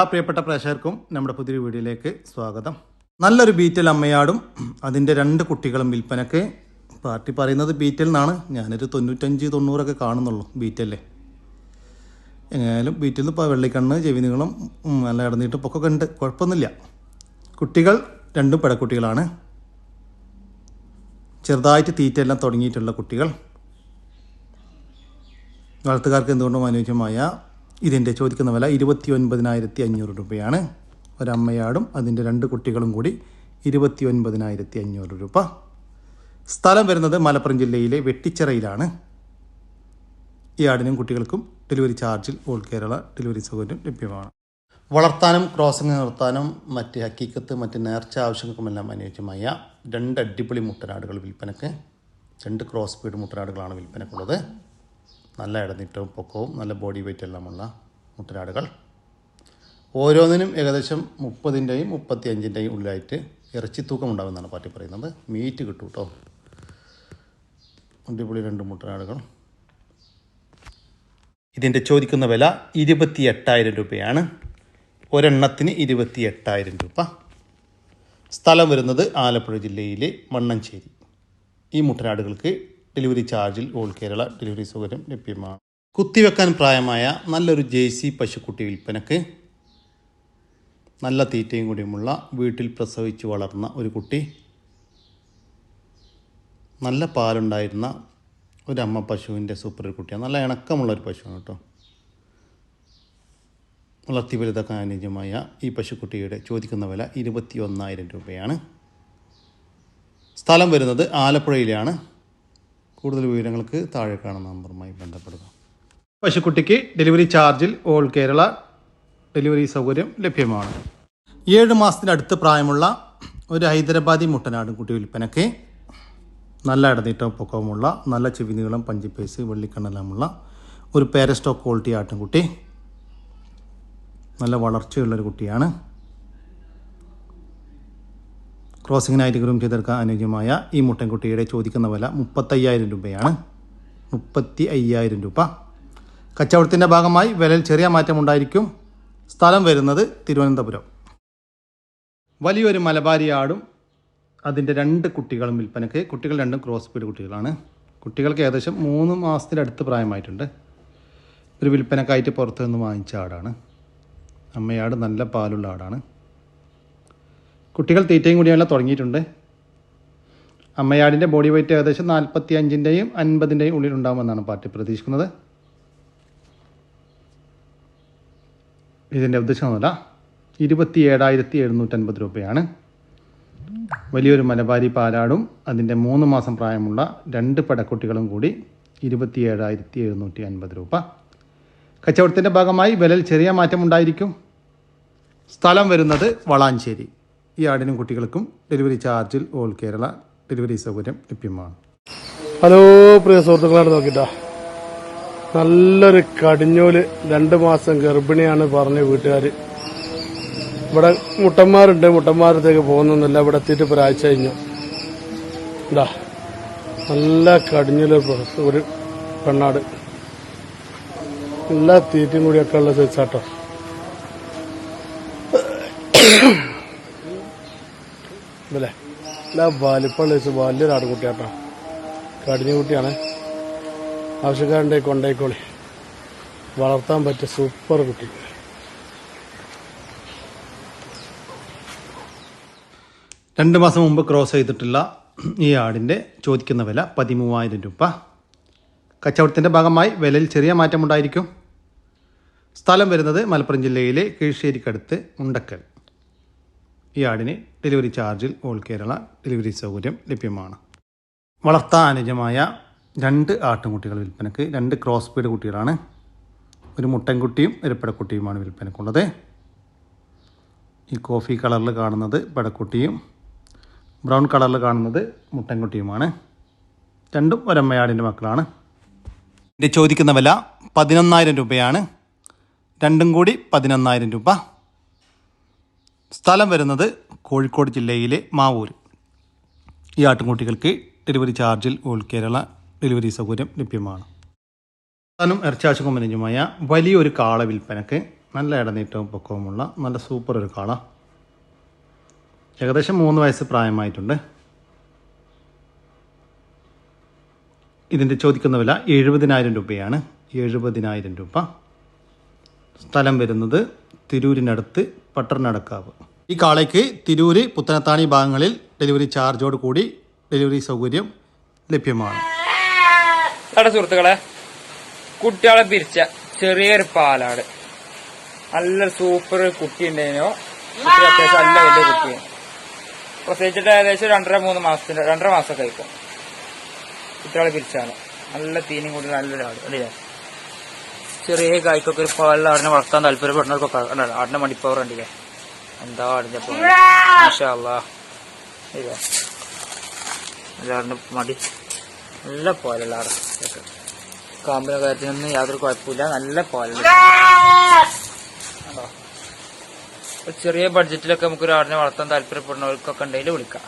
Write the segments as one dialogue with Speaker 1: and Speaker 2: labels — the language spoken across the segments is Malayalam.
Speaker 1: ആ പ്രിയപ്പെട്ട പ്രേക്ഷകർക്കും നമ്മുടെ പുതിയൊരു വീഡിയോയിലേക്ക് സ്വാഗതം. നല്ലൊരു ബീറ്റൽ അമ്മയാടും അതിന്റെ രണ്ട് കുട്ടികളും വിൽപ്പനക്ക് പാർട്ടി പറയുന്നത് ബീറ്റൽ എന്നാണ് ഞാനൊരു തൊണ്ണൂറ്റഞ്ച് തൊണ്ണൂറൊക്കെ കാണുന്നുള്ളൂ ബീറ്റല്ലേ. എങ്ങനെയായാലും ബീറ്റിൽ നിന്ന് ഇപ്പോൾ വെള്ളിക്കണ്ണ് ചെവി നീളം നല്ല ഇടന്നിട്ട് പൊക്കൊക്കെ ഉണ്ട്. കുഴപ്പമൊന്നുമില്ല. കുട്ടികൾ രണ്ടും പെടക്കുട്ടികളാണ്. ചെറുതായിട്ട് തീറ്റയെല്ലാം തുടങ്ങിയിട്ടുള്ള കുട്ടികൾ. വളർത്തുകാർക്ക് എന്തുകൊണ്ടും അനുയോജ്യമായ ഇതിന്റെ ചോദിക്കുന്ന വില ഇരുപത്തി ഒൻപതിനായിരത്തി അഞ്ഞൂറ് രൂപയാണ്. ഒരമ്മയാടും അതിന്റെ രണ്ട് കുട്ടികളും കൂടി ഇരുപത്തി ഒൻപതിനായിരത്തി അഞ്ഞൂറ് രൂപ. സ്ഥലം വരുന്നത് മലപ്പുറം ജില്ലയിലെ വെട്ടിച്ചിറയിലാണ്. ഈ ആടിനും കുട്ടികൾക്കും ഡെലിവറി ചാർജിൽ ഓൾ കേരള ഡെലിവറി സൗകര്യം ലഭ്യമാണ്. വളർത്താനും ക്രോസിംഗ് നിർത്താനും മറ്റ് ഹക്കീക്കത്ത് മറ്റ് നേർച്ച ആവശ്യങ്ങൾക്കുമെല്ലാം അനുയോജ്യമായ രണ്ട് അടിപൊളി മുട്ടനാടുകൾ വിൽപ്പനക്ക്. രണ്ട് ക്രോസ് സ്പീഡ് മുട്ടനാടുകളാണ് വിൽപ്പനക്കുള്ളത്. നല്ല ഇടനീട്ടവും പൊക്കവും നല്ല ബോഡി വെയിറ്റ് എല്ലാമുള്ള മുട്ടനാടുകൾ. ഓരോന്നിനും ഏകദേശം മുപ്പതിന്റെയും മുപ്പത്തി അഞ്ചിന്റെയും ഉള്ളിലായിട്ട് ഇറച്ചി തൂക്കം ഉണ്ടാകുമെന്നാണ് പാർട്ടി പറയുന്നത്. മീറ്റ് കിട്ടും കേട്ടോ അടിപൊളി രണ്ട് മുട്ടനാടുകൾ. ഇതിന്റെ ചോദിക്കുന്ന വില ഇരുപത്തി എട്ടായിരം രൂപയാണ്. ഒരെണ്ണത്തിന് ഇരുപത്തി എട്ടായിരം രൂപ. സ്ഥലം വരുന്നത് ആലപ്പുഴ ജില്ലയിലെ മണ്ണഞ്ചേരി ഈ മുട്ടനാടുകൾക്ക് ഡെലിവറി ചാർജിൽ ഓൾ കേരള ഡെലിവറി സൗകര്യം ലഭ്യമാണ്. കുത്തിവെക്കാൻ പ്രായമായ നല്ലൊരു ജേഴ്സി പശുക്കുട്ടി വിൽപ്പനക്ക് നല്ല തീറ്റയും കൂടിയുമുള്ള വീട്ടിൽ പ്രസവിച്ച് വളർന്ന ഒരു കുട്ടി നല്ല പാലുണ്ടായിരുന്ന ഒരു അമ്മ പശുവിന്റെ സൂപ്പർ കുട്ടിയാണ്. നല്ല ഇണക്കമുള്ള ഒരു പശുവാണ് കേട്ടോ. വളർത്തി വലുതാക്കാൻ അനുയോജ്യമായ ഈ പശുക്കുട്ടിയുടെ ചോദിക്കുന്ന വില ഇരുപത്തി ഒന്നായിരം രൂപയാണ്. സ്ഥലം വരുന്നത് ആലപ്പുഴയിലാണ്. കൂടുതൽ വിവരങ്ങൾക്ക് താഴെ കാണുന്ന നമ്പറുമായി ബന്ധപ്പെടുക. പശുക്കുട്ടിക്ക് ഡെലിവറി ചാർജിൽ ഓൾ കേരള ഡെലിവറി സൗകര്യം ലഭ്യമാണ്. ഏഴ് മാസത്തിനടുത്ത് പ്രായമുള്ള ഒരു ഹൈദരാബാദി മുട്ടനാടും കുട്ടി വിൽപ്പനയ്ക്ക് നല്ല ഇടനീട്ടവും പൊക്കവുമുള്ള നല്ല ചെവിനീളം പഞ്ചിപ്പേസ് വെള്ളിക്കണ്ണെല്ലാമുള്ള ഒരു പേരസ്റ്റോക്ക് ക്വാളിറ്റി ആട്ടിൻകുട്ടി നല്ല വളർച്ചയുള്ളൊരു കുട്ടിയാണ്. ക്രോസിങ്ങിനായിട്ട് ഗ്രൂം ചെയ്തെടുക്കാൻ അനുയോജ്യമായ ഈ മുട്ടൻകുട്ടിയുടെ ചോദിക്കുന്ന വില മുപ്പത്തയ്യായിരം രൂപയാണ്. മുപ്പത്തി അയ്യായിരം രൂപ. കച്ചവടത്തിന്റെ ഭാഗമായി വിലയിൽ ചെറിയ മാറ്റം ഉണ്ടായിരിക്കും. സ്ഥലം വരുന്നത് തിരുവനന്തപുരം. വലിയൊരു മലബാരി ആടും അതിന്റെ രണ്ട് കുട്ടികളും വിൽപ്പനയ്ക്ക്. കുട്ടികൾ രണ്ടും ക്രോസ് സ്പീഡ് കുട്ടികളാണ്. കുട്ടികൾക്ക് ഏകദേശം മൂന്ന് മാസത്തിനടുത്ത് പ്രായമായിട്ടുണ്ട്. ഒരു വിൽപ്പനക്കായിട്ട് പുറത്തു നിന്ന് വാങ്ങിച്ച ആടാണ്. അമ്മയാട് നല്ല പാലുള്ള ആടാണ്. കുട്ടികൾ തീറ്റയും കൂടിയെല്ലാം തുടങ്ങിയിട്ടുണ്ട്. അമ്മയാടിന്റെ ബോഡി വെയിറ്റ് ഏകദേശം നാൽപ്പത്തി അഞ്ചിന്റെയും അൻപതിന്റെയും ഉള്ളിൽ ഉണ്ടാകുമെന്നാണ് പാർട്ടി പ്രതീക്ഷിക്കുന്നത്. ഇതിന്റെ ഉദ്ദേശമൊന്നുമല്ല. ഇരുപത്തി ഏഴായിരത്തി എഴുന്നൂറ്റൻപത് രൂപയാണ്. വലിയൊരു മലബാരി പാലാടും അതിന്റെ മൂന്ന് മാസം പ്രായമുള്ള രണ്ട് പടക്കുട്ടികളും കൂടി ഇരുപത്തി ഏഴായിരത്തി എഴുന്നൂറ്റി അൻപത് രൂപ. കച്ചവടത്തിന്റെ ഭാഗമായി വിലയിൽ ചെറിയ മാറ്റമുണ്ടായിരിക്കും. സ്ഥലം വരുന്നത് വളാഞ്ചേരി. ഈ ആടിനും കുട്ടികൾക്കും ഡെലിവറി ചാർജിൽ ഓൾ കേരള ഡെലിവറി സൗകര്യം ലഭ്യമാണ്.
Speaker 2: ഹലോ പ്രിയ സുഹൃത്തുക്കളാണ് നോക്കിട്ടാ. നല്ലൊരു കടിഞ്ഞൂൽ രണ്ട് മാസം ഗർഭിണിയാണ് പറഞ്ഞ വീട്ടുകാർ ഇവിടെ മുട്ടന്മാരുണ്ട് മുട്ടന്മാരത്തേക്ക് പോകുന്നൊന്നുമില്ല. ഇവിടെ എത്തിയിട്ട് ഇപ്പോൾ ഒരാഴ്ച കഴിഞ്ഞു. ഇതാ നല്ല കടിഞ്ഞൂൽ ഒരു പെണ്ണാട്. എല്ലാ തീറ്റയും കൂടിയൊക്കെ ഉള്ള സൈസാട്ടോ ഇതല്ലേ? എല്ലാ വലിപ്പമുള്ള വെച്ച് വലിയൊരു ആടുകുട്ടിയാട്ടോ. കടിഞ്ഞ കുട്ടിയാണ്. ആവശ്യക്കാരന്റെ കൊണ്ടേക്കോളി. വളർത്താൻ പറ്റിയ സൂപ്പർ കുട്ടി.
Speaker 1: രണ്ട് മാസം മുമ്പ് ക്രോസ് ചെയ്തിട്ടുള്ള ഈ ആടിന്റെ ചോദിക്കുന്ന വില പതിമൂവായിരം രൂപ. കച്ചവടത്തിന്റെ ഭാഗമായി വിലയിൽ ചെറിയ മാറ്റമുണ്ടായിരിക്കും. സ്ഥലം വരുന്നത് മലപ്പുറം ജില്ലയിലെ കീഴ്ശ്ശേരിക്കടുത്ത് മുണ്ടക്കൽ. ഈ ആടിന് ഡെലിവറി ചാർജിൽ ഓൾ കേരള ഡെലിവറി സൗകര്യം ലഭ്യമാണ്. വളർത്താൻ അനുജമായ രണ്ട് ആട്ടുംകുട്ടികൾ വിൽപ്പനക്ക് രണ്ട് ക്രോസ് സ്പീഡ് കുട്ടികളാണ്. ഒരു മുട്ടൻകുട്ടിയും ഒരു പെടക്കുട്ടിയുമാണ് വിൽപ്പനക്കുള്ളത്. ഈ കോഫി കളറിൽ കാണുന്നത് പടക്കുട്ടിയും ബ്രൗൺ കളറിൽ കാണുന്നത് മുട്ടൻകുട്ടിയുമാണ്. രണ്ടും ഒരമ്മയാടിന്റെ മക്കളാണ്. ചോദിക്കുന്ന വില പതിനൊന്നായിരം രൂപയാണ്. രണ്ടും കൂടി പതിനൊന്നായിരം രൂപ. സ്ഥലം വരുന്നത് കോഴിക്കോട് ജില്ലയിലെ മാവൂർ. ഈ ആട്ടുംകുട്ടികൾക്ക് ഡെലിവറി ചാർജിൽ ഓൾ കേരള ഡെലിവറി സൗകര്യം ലഭ്യമാണ്. നും ഇറച്ചാശ കൊമ്പനുമായ വലിയൊരു കാള വിൽപ്പനക്ക് നല്ല ഇടനീട്ടവും പൊക്കവുമുള്ള നല്ല സൂപ്പർ ഒരു കാള. ഏകദേശം മൂന്ന് വയസ്സ് പ്രായമായിട്ടുണ്ട്. ഇതിന്റെ ചോദിക്കുന്ന വില എഴുപതിനായിരം രൂപയാണ്. എഴുപതിനായിരം രൂപ. സ്ഥലം വരുന്നത് തിരൂരിനടുത്ത് പട്ടർനടക്കാവ് ഈ കാളയ്ക്ക് തിരൂര് പുത്തനത്താണി ഭാഗങ്ങളിൽ ഡെലിവറി ചാർജോട് കൂടി ഡെലിവറി സൗകര്യം ലഭ്യമാണ്.
Speaker 3: സുഹൃത്തുക്കളെ കുട്ടികളെ പിരിച്ച ചെറിയൊരു പാലാണ്. നല്ല സൂപ്പർ കുട്ടി ഉണ്ടായിരുന്നു അത്യാവശ്യം നല്ല വലിയ കുട്ടിയാണ് പ്രസവിച്ചിട്ട് ഏകദേശം രണ്ടര മൂന്ന് മാസത്തിന്റെ രണ്ടര മാസം കഴിക്കും കുട്ടികളെ പിരിച്ചാണ്. നല്ല തീനും കൂടി നല്ലൊരു ആട്. അല്ലേ ചെറിയ കായ്ക്കൊക്കെ ഒരു പാലിൽ ആടിനെ വളർത്താൻ താല്പര്യപ്പെടുന്നവർക്കൊക്കെ ഉണ്ടല്ലോ ആടിനെ മടിപ്പവർ ഉണ്ടല്ലേ എന്താ ആടിന്റെ? എല്ലാവരുടെ മടി. നല്ല പോലുള്ള ആട്. കാമ്പിന കാര്യത്തിനൊന്നും യാതൊരു കുഴപ്പമില്ല. നല്ല പോലുള്ള? ചെറിയ ബഡ്ജറ്റിലൊക്കെ നമുക്ക് ഒരു ആടിനെ വളർത്താൻ താല്പര്യപ്പെടുന്നവർക്കൊക്കെ ഉണ്ടെങ്കിൽ വിളിക്കാം.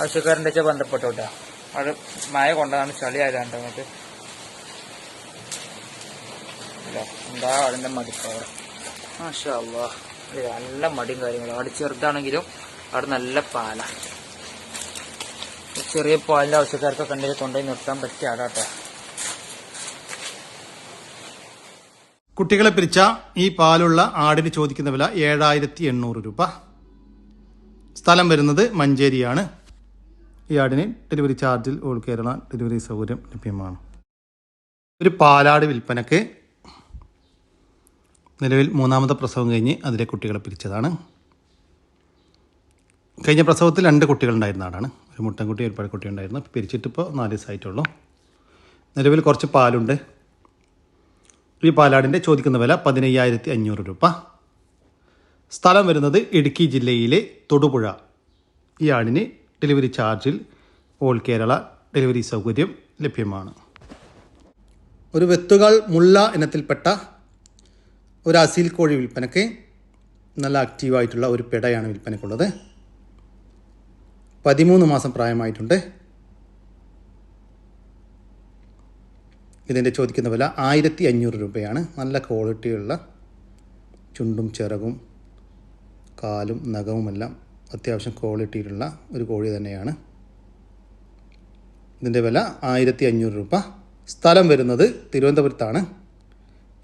Speaker 3: ആവശ്യക്കാരന്റെ വെച്ചാൽ ബന്ധപ്പെട്ടോട്ടാ. അവിടെ മഴ കൊണ്ടതാണ് ചളി ആയതാണ്ട് അങ്ങോട്ട്? എന്താ അതിന്റെ മടിപ്പവർ മാഷാ. നല്ല മടിയും കാര്യങ്ങളും. അവിടെ ചെറുതാണെങ്കിലും അവിടെ നല്ല പാല. ചെറിയ പാലിന്റെ ആവശ്യക്കാർക്കൊക്കെ ഉണ്ടെങ്കിൽ കൊണ്ടുപോയി നിർത്താൻ പറ്റിയ ആടാട്ടോ.
Speaker 1: കുട്ടികളെ പിരിച്ച ഈ പാലുള്ള ആടിന് ചോദിക്കുന്ന വില ഏഴായിരത്തി എണ്ണൂറ് രൂപ. സ്ഥലം വരുന്നത് മഞ്ചേരിയാണ്. ഈ ആടിന് ഡെലിവറി ചാർജിൽ ഓൾ കേരള ഡെലിവറി സൗകര്യം ലഭ്യമാണ്. ഒരു പാലാട് വിൽപ്പനക്ക് നിലവിൽ മൂന്നാമത്തെ പ്രസവം കഴിഞ്ഞ് അതിലെ കുട്ടികളെ പിരിച്ചതാണ്. കഴിഞ്ഞ പ്രസവത്തിൽ രണ്ട് കുട്ടികളുണ്ടായിരുന്ന ആടാണ് ഒരു മുട്ടൻകുട്ടി ഒരു പഴക്കുട്ടി ഉണ്ടായിരുന്നു. പിരിച്ചിട്ടിപ്പോൾ നാല് ദിവസമായിട്ടുള്ളൂ. നിലവിൽ കുറച്ച് പാലുണ്ട്. ഈ പാലാടിന്റെ ചോദിക്കുന്ന വില പതിനയ്യായിരത്തി അഞ്ഞൂറ് രൂപ. സ്ഥലം വരുന്നത് ഇടുക്കി ജില്ലയിലെ തൊടുപുഴ. ഈ ആടിന് ഡെലിവറി ചാർജിൽ ഓൾ കേരള ഡെലിവറി സൗകര്യം ലഭ്യമാണ്. ഒരു വെത്തുകാൾ മുള്ള ഇനത്തിൽപ്പെട്ട ഒരു അസീൽ കോഴി വിൽപ്പനയ്ക്ക് നല്ല ആക്റ്റീവായിട്ടുള്ള ഒരു പെടയാണ് വിൽപ്പനയ്ക്കുള്ളത് പതിമൂന്ന് മാസം പ്രായമായിട്ടുണ്ട്. ഇതിന്റെ ചോദിക്കുന്ന വില ആയിരത്തി അഞ്ഞൂറ് രൂപയാണ്. നല്ല ക്വാളിറ്റിയുള്ള ചുണ്ടും ചിറകും കാലും നഖവുമെല്ലാം അത്യാവശ്യം ക്വാളിറ്റിയിലുള്ള ഒരു കോഴി തന്നെയാണ്. ഇതിന്റെ വില ആയിരത്തി അഞ്ഞൂറ് രൂപ. സ്ഥലം വരുന്നത് തിരുവനന്തപുരത്താണ്.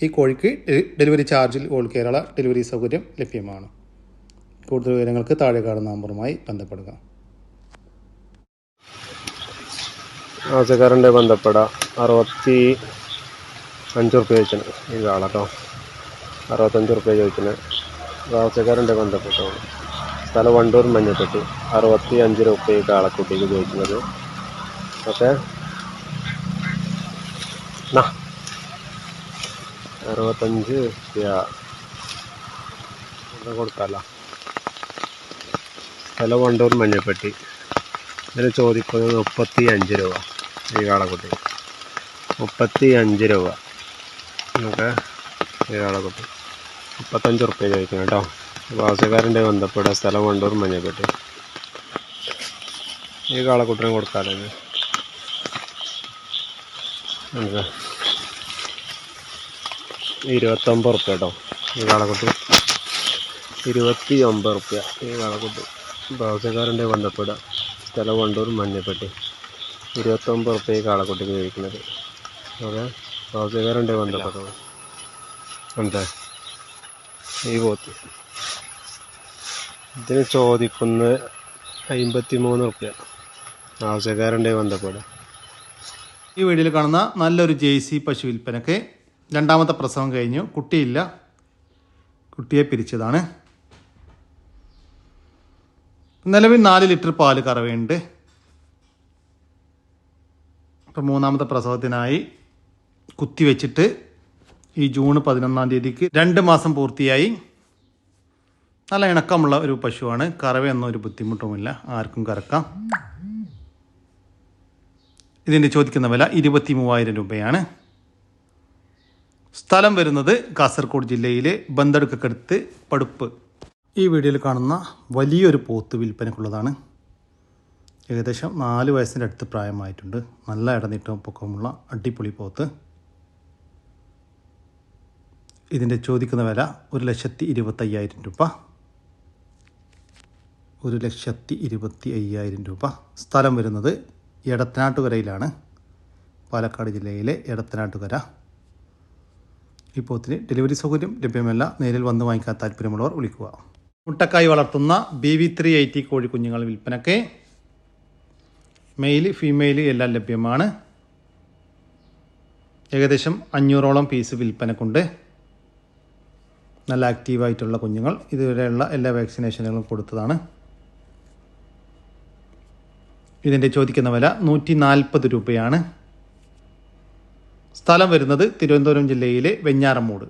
Speaker 1: ഈ കോഴിക്ക് ഡെലിവറി ചാർജിൽ ഓൾ കേരള ഡെലിവറി സൗകര്യം ലഭ്യമാണ്. കൂടുതൽ വിവരങ്ങൾക്ക് താഴെ കാണുന്ന നമ്പറുമായി ബന്ധപ്പെടുക.
Speaker 2: ആവശ്യക്കാരന്റെ ബന്ധപ്പെടാം അറുപത്തി അഞ്ച് റുപ്യ ചോദിച്ചത് ഈ കാളട്ടോ അറുപത്തഞ്ച് റുപ്യ ചോദിച്ചത് ആവശ്യക്കാരന്റെ ബന്ധപ്പെട്ടോ സ്ഥലം വണ്ടൂർ മഞ്ഞപ്പെട്ടി അറുപത്തി അഞ്ച് റുപ്യ ഈ കാളക്കുട്ടിക്ക് ചോദിക്കുന്നത് ഓക്കെ നാ അറുപത്തഞ്ച് രൂപ കൊടുക്കാമല്ലോ സ്ഥലം വണ്ടൂർ മഞ്ഞപ്പെട്ടി. ഇതിന് ചോദിക്കുന്നത് മുപ്പത്തി അഞ്ച് രൂപ. ഈ കാളക്കുട്ടി. മുപ്പത്തി അഞ്ച് രൂപ. നമുക്ക് ഈ കാളക്കുട്ടി. മുപ്പത്തഞ്ച് ഉറുപ്പ്യ ചോദിക്കണം കേട്ടോ. വാസുകാരന്റെ ബന്ധപ്പെട്ട സ്ഥലം വണ്ടൂർ മഞ്ഞപ്പെട്ടി. ഈ കാളക്കുട്ടിനെ കൊടുക്കാമല്ലോ നമുക്ക് ഇരുപത്തൊമ്പത് റുപ്യ കേട്ടോ ഈ കാളക്കുട്ടി ഇരുപത്തി ഒമ്പത് റുപ്യ ഈ കാളക്കുട്ടി ദോശക്കാരന്റെ ബന്ധപ്പെടുക. സ്ഥലം വണ്ടൂർ മഞ്ഞപ്പെട്ടി. ഇരുപത്തൊമ്പത് റുപ്യ ഈ കാളക്കുട്ടിക്ക് ചോദിക്കുന്നത്. ഓക്കെ? ദോശക്കാരന്റെ ബന്ധപ്പെട്ടത് എന്താ? ഈ പോത്ത്. ഇതിന് ചോദിക്കുന്ന അമ്പത്തി മൂന്ന് റുപ്യ ആവശ്യക്കാരന്റെ ബന്ധപ്പെടുക.
Speaker 1: ഈ വീഡിയോയിൽ കാണുന്ന നല്ലൊരു ജേഴ്സി പശു വിൽപ്പനക്ക് രണ്ടാമത്തെ പ്രസവം കഴിഞ്ഞു. കുട്ടിയില്ല. കുട്ടിയെ പിരിച്ചതാണ്. നിലവിൽ നാല് ലിറ്റർ പാൽ കറവയുണ്ട്. ഇപ്പം മൂന്നാമത്തെ പ്രസവത്തിനായി കുത്തിവെച്ചിട്ട് ഈ ജൂൺ പതിനൊന്നാം തീയതിക്ക് രണ്ട് മാസം പൂർത്തിയായി. നല്ല ഇണക്കമുള്ള ഒരു പശുവാണ്. കറവയൊന്നും ഒരു ബുദ്ധിമുട്ടുമില്ല. ആർക്കും കറക്കാം. ഇതിന്റെ ചോദിക്കുന്ന വില ഇരുപത്തി മൂവായിരം രൂപയാണ്. സ്ഥലം വരുന്നത് കാസർഗോഡ് ജില്ലയിലെ ബന്തടുക്കടുത്ത് പടുപ്പ്. ഈ വീഡിയോയിൽ കാണുന്ന വലിയൊരു പോത്ത് വിൽപ്പനക്കുള്ളതാണ് ഏകദേശം നാല് വയസ്സിന്റെ അടുത്ത് പ്രായമായിട്ടുണ്ട്. നല്ല ഇടനീട്ടവും പൊക്കവുമുള്ള അടിപൊളി പോത്ത്. ഇതിന്റെ ചോദിക്കുന്ന വില ഒരു ലക്ഷത്തി ഇരുപത്തയ്യായിരം രൂപ. ഒരു ലക്ഷത്തി ഇരുപത്തി അയ്യായിരം രൂപ. സ്ഥലം വരുന്നത് എടത്തനാട്ടുകരയിലാണ്. പാലക്കാട് ജില്ലയിലെ എടത്തനാട്ടുകര. ഈ പോത്തിന് ഡെലിവറി സൗകര്യം ലഭ്യമല്ല. നേരിൽ വന്ന് വാങ്ങിക്കാൻ താല്പര്യമുള്ളവർ വിളിക്കുക. മുട്ടക്കായി വളർത്തുന്ന ബി വി ത്രീ എയ്റ്റി കോഴിക്കുഞ്ഞുങ്ങൾ വിൽപ്പനയ്ക്ക് മെയിൽ ഫീമെയിൽ എല്ലാം ലഭ്യമാണ്. ഏകദേശം അഞ്ഞൂറോളം പീസ് വിൽപ്പനക്കുണ്ട്. നല്ല ആക്റ്റീവായിട്ടുള്ള കുഞ്ഞുങ്ങൾ. ഇതുവരെയുള്ള എല്ലാ വാക്സിനേഷനുകളും കൊടുത്തതാണ്. ഇതിന്റെ ചോദിക്കുന്ന വില നൂറ്റി നാൽപ്പത് രൂപയാണ്. സ്ഥലം വരുന്നത് തിരുവനന്തപുരം ജില്ലയിലെ വെഞ്ഞാറമ്മൂട്.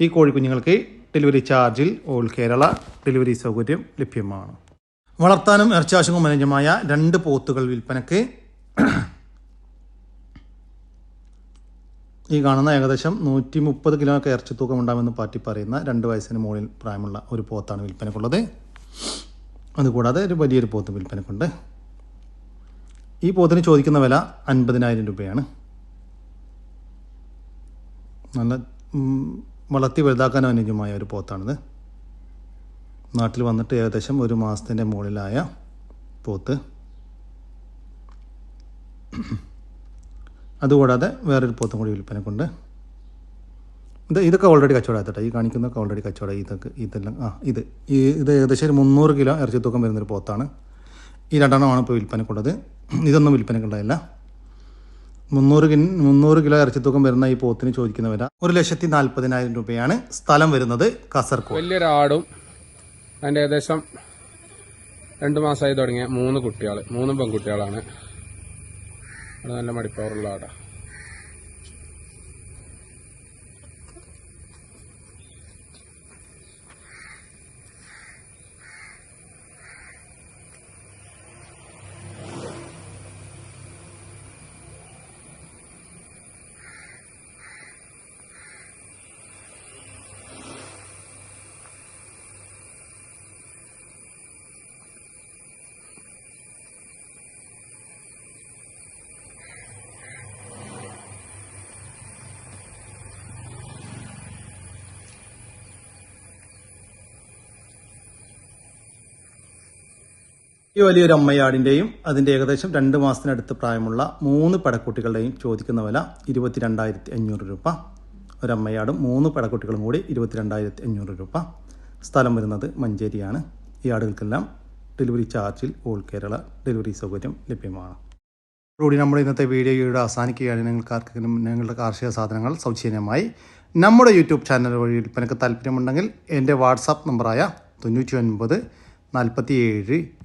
Speaker 1: ഈ കോഴിക്കുഞ്ഞുങ്ങൾക്ക് ഡെലിവറി ചാർജിൽ ഓൾ കേരള ഡെലിവറി സൗകര്യം ലഭ്യമാണ്. വളർത്താനും ഇറച്ചാശുക്കും അനുയോജ്യമായ രണ്ട് പോത്തുകൾ വിൽപ്പനയ്ക്ക് ഈ കാണുന്ന ഏകദേശം നൂറ്റി മുപ്പത് കിലോ ഒക്കെ ഇറച്ചി തൂക്കം ഉണ്ടാകുമെന്ന് പാർട്ടി പറയുന്ന രണ്ട് വയസ്സിന് മുകളിൽ പ്രായമുള്ള ഒരു പോത്താണ് വിൽപ്പനക്കുള്ളത്. അതുകൂടാതെ ഒരു വലിയൊരു പോത്ത് വിൽപ്പനക്കുണ്ട്. ഈ പോത്തിന് ചോദിക്കുന്ന വില അൻപതിനായിരം രൂപയാണ്. നല്ല വളർത്തി വലുതാക്കാൻ അനുയോജ്യമായ ഒരു പോത്താണിത്. നാട്ടിൽ വന്നിട്ട് ഏകദേശം ഒരു മാസത്തിന്റെ മുകളിലായ പോത്ത്. അതുകൂടാതെ വേറൊരു പോത്തും കൂടി വിൽപ്പനക്കുണ്ട്. ഇത് ഇതൊക്കെ ഓൾറെഡി കച്ചവടമാകട്ടെ ഈ കാണിക്കുന്നതൊക്കെ ഓൾറെഡി കച്ചവടം. ഇതൊക്കെ ഇതെല്ലാം ആ ഇത്. ഈ ഇത് ഏകദേശം ഒരു മുന്നൂറ് കിലോ ഇറച്ചി തൂക്കം വരുന്നൊരു പോത്താണ്. ഈ രണ്ടെണ്ണമാണ് ഇപ്പോൾ വിൽപ്പനക്കുള്ളത്. ഇതൊന്നും വിൽപ്പനക്കുള്ളതല്ല. മുന്നൂറ് കിൻ മുന്നൂറ് കിലോ ഇറച്ചി തൂക്കം വരുന്ന ഈ പോത്തിന് ചോദിക്കുന്ന വില ഒരു ലക്ഷത്തി നാൽപ്പതിനായിരം രൂപയാണ്. സ്ഥലം വരുന്നത് കാസർഗോഡ്
Speaker 4: വലിയൊരാടും അതിന്റെ ഏകദേശം രണ്ട് മാസമായി തുടങ്ങിയ മൂന്ന് കുട്ടികൾ മൂന്നും പെൺകുട്ടികളാണ്. നല്ല മടിപ്പവറുള്ള ആടാ.
Speaker 1: ഈ വലിയൊരു അമ്മയാടിന്റെയും അതിന്റെ ഏകദേശം രണ്ട് മാസത്തിനടുത്ത് പ്രായമുള്ള മൂന്ന് പടക്കുട്ടികളുടെയും ചോദിക്കുന്ന വില ഇരുപത്തിരണ്ടായിരത്തി അഞ്ഞൂറ് രൂപ. ഒരമ്മയാടും മൂന്ന് പടക്കുട്ടികളും കൂടി ഇരുപത്തിരണ്ടായിരത്തി അഞ്ഞൂറ് രൂപ. സ്ഥലം വരുന്നത് മഞ്ചേരിയാണ്. ഈ ആടുകൾക്കെല്ലാം ഡെലിവറി ചാർജിൽ ഓൾ കേരള ഡെലിവറി സൗകര്യം ലഭ്യമാണ്. കൂടി നമ്മുടെ ഇന്നത്തെ വീഡിയോയുടെ അവസാനിക്കുകയാണ്. നിങ്ങൾക്ക് നിങ്ങളുടെ കാർഷിക സാധനങ്ങൾ സൗജന്യമായി നമ്മുടെ യൂട്യൂബ് ചാനൽ വഴി വിൽപ്പനക്ക് താല്പര്യമുണ്ടെങ്കിൽ എന്റെ വാട്സാപ്പ് നമ്പറായ തൊണ്ണൂറ്റി ഒൻപത് നാൽപ്പത്തി ഏഴ്